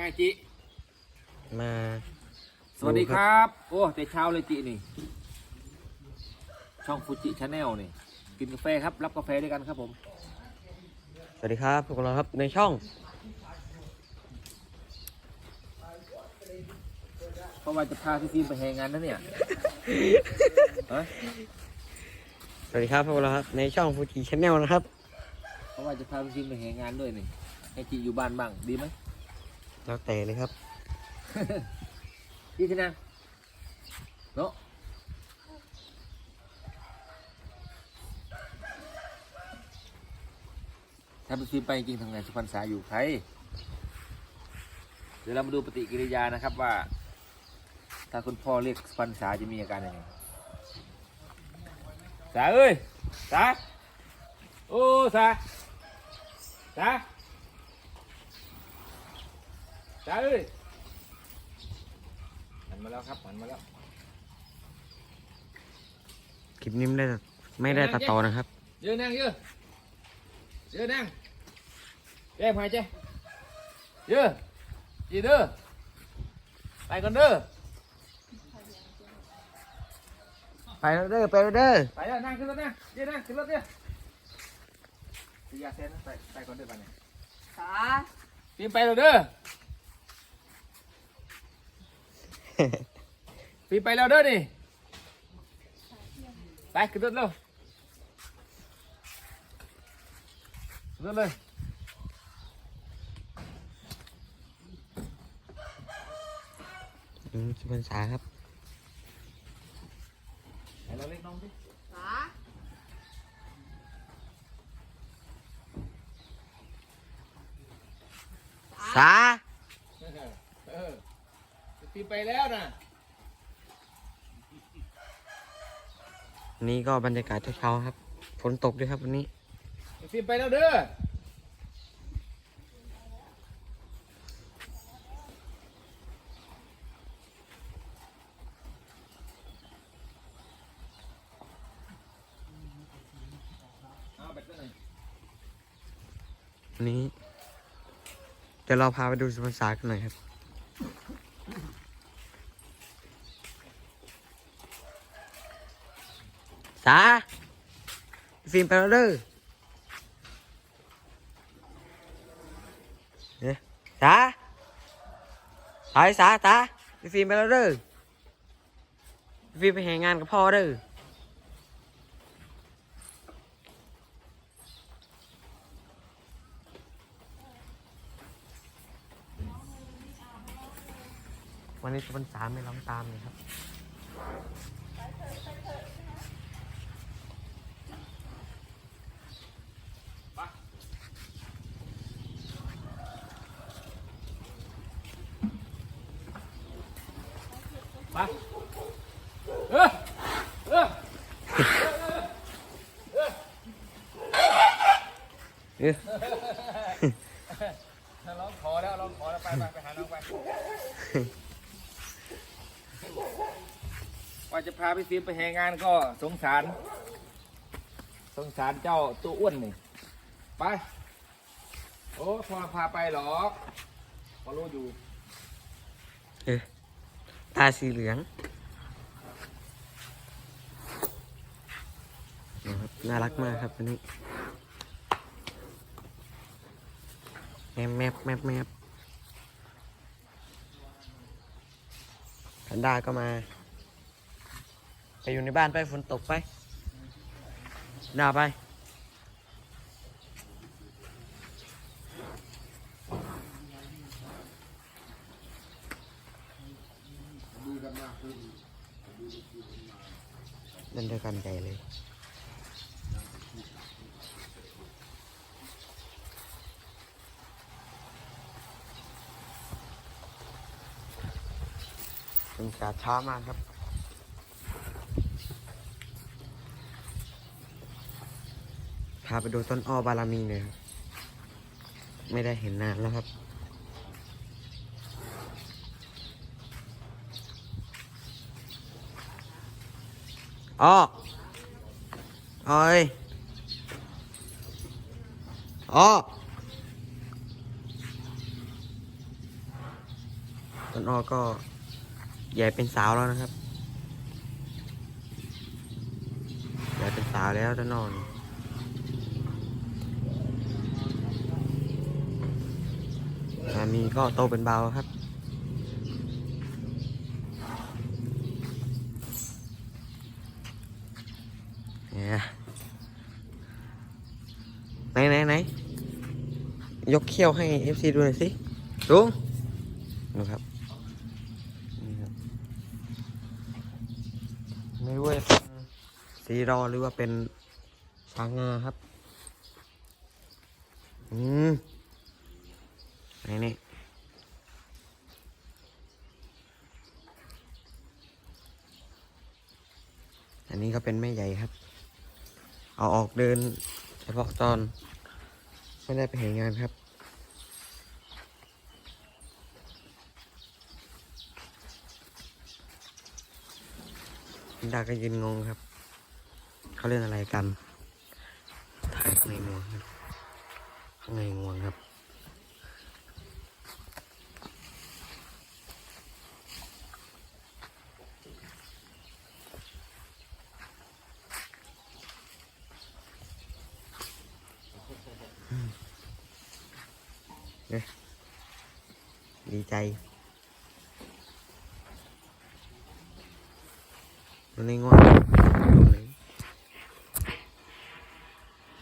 ไงจิ มา สวัสดีครับ โอ้แต่เช้าเลยจินี่ ช่องฟูจิชาแนลนี่ กินกาแฟครับ รับกาแฟด้วยกันครับผม สวัสดีครับพวกเราครับในช่องเพราะว่าจะพาพี่ฟิล์มไปแหงงานนะเนี่ยฮะสวัสดีครับพวกเราครับในช่องฟูจิชแนลนะครับ เพราะว่าจะพาพี่ฟิล์มไปแหงงานด้วยนี่ให้จิอยู่บ้านบ้างดีไหม แล้วแต่เลยครับดีที่นั่งเนาะถ้าพี่ฟิล์มไปจริงๆทำไงสุพรรณษาอยู่ใครเดี๋ยวเรามาดูปฏิกิริยานะครับว่า ถ้าคุณพ่อเรียกสุพรรณษาจะมีอาการยังไงสาเอ้ยสาโอ้สาสา สาเอ้ยหันมาแล้วครับหันมาแล้วคลิปนี้ไม่ได้ไม่ได้ตัดต่อนะครับ เยอะนั่งเยอะเยอะนั่งแก้มหายใจเยอะจีเด้อไปก่อนเด้อไปแล้วเด้อไปแล้วเด้อไปแล้วนั่งขึ้นรถนะเยอะนั่งขึ้นรถเยอะพี่ยาเซนนะไปไปก่อนเด้อไปเนี่ยขาปีนไปแล้วเด้อ ปีไปแล้วเด้อนี่ ไปขึ้นรถเร็วขึ้นรถเลย อืมสุพรรณษาครับ ให้เราเล็กน้องดิ ขา สา เออปีนไป แล้วนะนี่ก็บรรยากาศเช้าๆครับ ฝนตกด้วยครับวันนี้ปีนไปแล้วเด้อเอาแบตเตอร์หน่อยวันนี้เดี๋ยวเราพาไปดูสุพรรณษากันหน่อยครับ สา ฟิล์มไปแล้วเด้อเนี่ยสาสายสาตาพี่ฟิล์มไปแล้วเด้อพี่ฟิล์มไปแห่งานกับพ่อเด้อวันนี้สุพรรณษาไม่ร้องตามเลยครับ ไปเออเออ เอ๊ะร้องขอแล้วร้องขอแล้วไปไปไปหาน้องไปว่าจะพาพี่ฟิล์มไปแหงานก็สงสาร สงสารเจ้าตัวอ้วนนี่ ไป โอ้พอพาไปหรอกพอรู้อยู่เอ๊ะตาสีเหลืองนะครับน่ารักมากครับวันนี้ แมบแมบแมบแพนด้าก็มา ไปอยู่ในบ้านไปฝนตกไปด่าไปเล่นด้วยกันใหญ่เลย กาศช้ามากครับ พาไปดูต้นอ้อบารมีหน่อยครับ ไม่ได้เห็นนานแล้วครับ อ้ออ้ยออต้นอ้อก็ ใหญ่เป็นสาวแล้วนะครับ ใหญ่เป็นสาวแล้วต้นอนี่อันนี้ก็โตเป็นเบาครับเนี่ยไหนไหนไหนยกเขี้ยวให้ FC ดูหน่อยสิลุงดูครับนี่ครับ ไม่รู้ว่าจะเป็นสีรอหรือว่าเป็นช้างงาครับ อืมไหนนี่อันนี้ก็เป็นแม่ใหญ่ครับ เอาออกเดิน เฉพาะตอน ไม่ได้ไปเห็นงานครับ ดาก็ยืนงงครับ เขาเล่นอะไรกัน ถ่ายข้างในงวงครับข้างในงวงครับ เนี่ยดีใจ มันในง่วงตรงไหน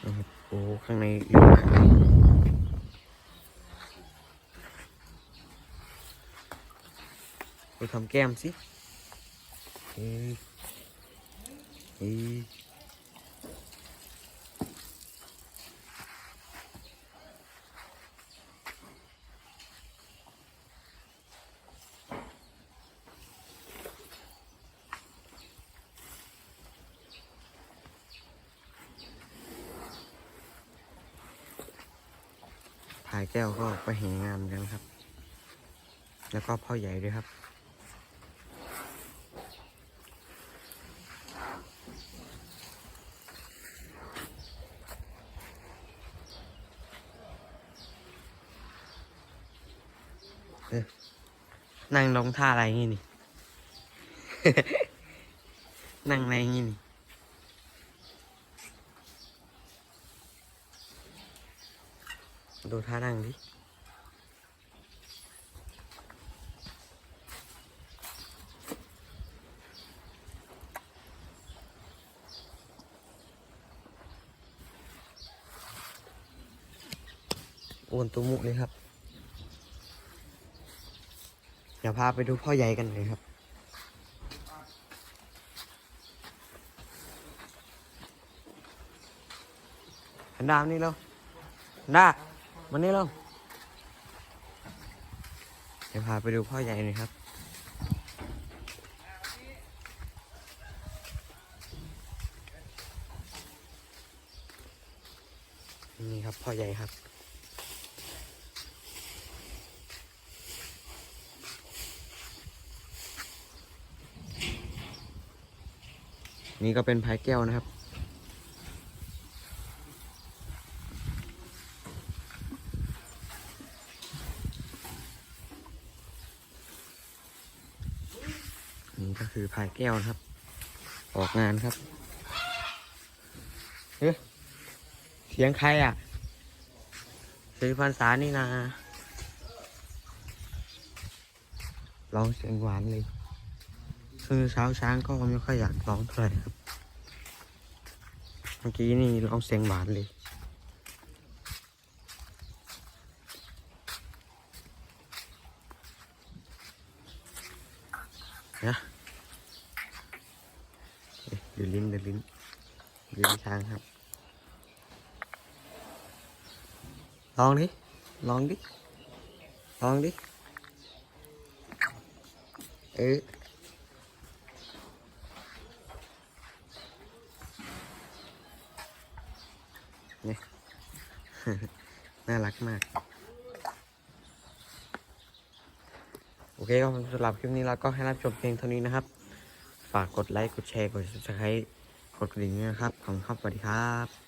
นะคายอะมากเลยไปทำแก้มสิเอ้ยเอ้ยถ่ายแก้วก็ไปเห็นงานเหมือนกันครับ แล้วก็พ่อใหญ่ด้วยครับ เอ๊ะนั่งลงท่าอะไรงี้นี่ นั่งอะไรงี้นี่ ดูท่านั่งดิโอนตัวมุกเลยครับ เดี๋ยวพาไปดูพ่อใหญ่กันเลยครับหันดามนี่เร็วหนดา มันนี่เร็วเดี๋ยวพาไปดูพ่อใหญ่หน่อยครับ นี่ครับพ่อใหญ่ครับนี่ก็เป็นพายแก้วนะครับ ก็คือพายแก้วนะครับ ออกงานครับเฮ้ยเสียงใครอะเสียงพันษานี่นาร้องเสียงหวานเลย คือเช้าช้างก็ไม่ค่อยอยากร้องเท่าไหร่ครับ เมื่อกี้นี่ร้องเสียงหวานเลยนอะ ดูลิ้นดูลิ้นดูลิ้นช้างครับ ลองดิ ลองดิ ลองดิ เออเนี่ย น่ารักมาก โอเคครับสำหรับคลิปนี้เราก็ให้รับชมเพียงเท่านี้นะครับ ฝากกดไลค์ กดแชร์ กด subscribe กดกระดิ่งด้วยนะครับขอบคุณครับสวัสดีครับ